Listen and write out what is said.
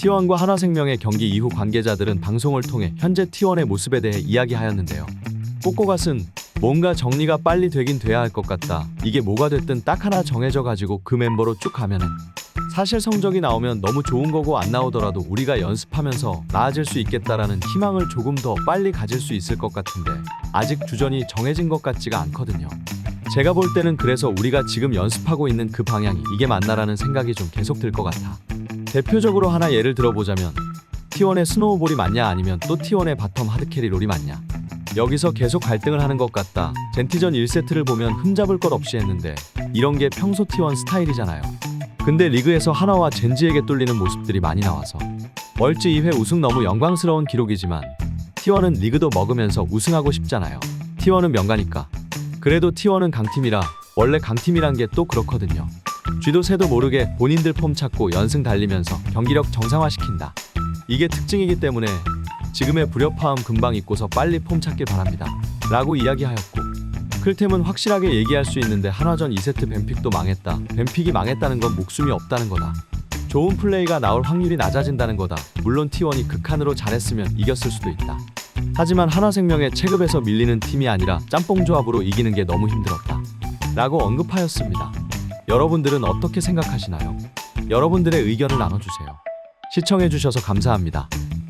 T1과 한화생명의 경기 이후 관계자들은 방송을 통해 현재 T1의 모습에 대해 이야기하였는데요. 꼬꼬갓은 뭔가 정리가 빨리 되긴 돼야 할 것 같다. 이게 뭐가 됐든 딱 하나 정해져 가지고 그 멤버로 쭉 가면은 사실 성적이 나오면 너무 좋은 거고 안 나오더라도 우리가 연습하면서 나아질 수 있겠다라는 희망을 조금 더 빨리 가질 수 있을 것 같은데 아직 주전이 정해진 것 같지가 않거든요. 제가 볼 때는 그래서 우리가 지금 연습하고 있는 그 방향이 이게 맞나라는 생각이 좀 계속 들 것 같아. 대표적으로 하나 예를 들어보자면 T1의 스노우볼이 맞냐 아니면 또 T1의 바텀 하드캐리 롤이 맞냐. 여기서 계속 갈등을 하는 것 같다. 젠티전 1세트를 보면 흠잡을 것 없이 했는데 이런 게 평소 T1 스타일이잖아요. 근데 리그에서 하나와 젠지에게 뚫리는 모습들이 많이 나와서 월즈 2회 우승 너무 영광스러운 기록이지만 T1은 리그도 먹으면서 우승하고 싶잖아요. T1은 명가니까. 그래도 T1은 강팀이라 원래 강팀이란 게 또 그렇거든요. 쥐도 새도 모르게 본인들 폼 찾고 연승 달리면서 경기력 정상화시킨다. 이게 특징이기 때문에 지금의 불협화음 금방 잊고서 빨리 폼 찾길 바랍니다. 라고 이야기하였고 클템은 확실하게 얘기할 수 있는데 한화전 2세트 뱀픽도 망했다. 뱀픽이 망했다는 건 목숨이 없다는 거다. 좋은 플레이가 나올 확률이 낮아진다는 거다. 물론 T1이 극한으로 잘했으면 이겼을 수도 있다. 하지만 한화생명의 체급에서 밀리는 팀이 아니라 짬뽕 조합으로 이기는 게 너무 힘들었다. 라고 언급하였습니다. 여러분들은 어떻게 생각하시나요? 여러분들의 의견을 나눠주세요. 시청해주셔서 감사합니다.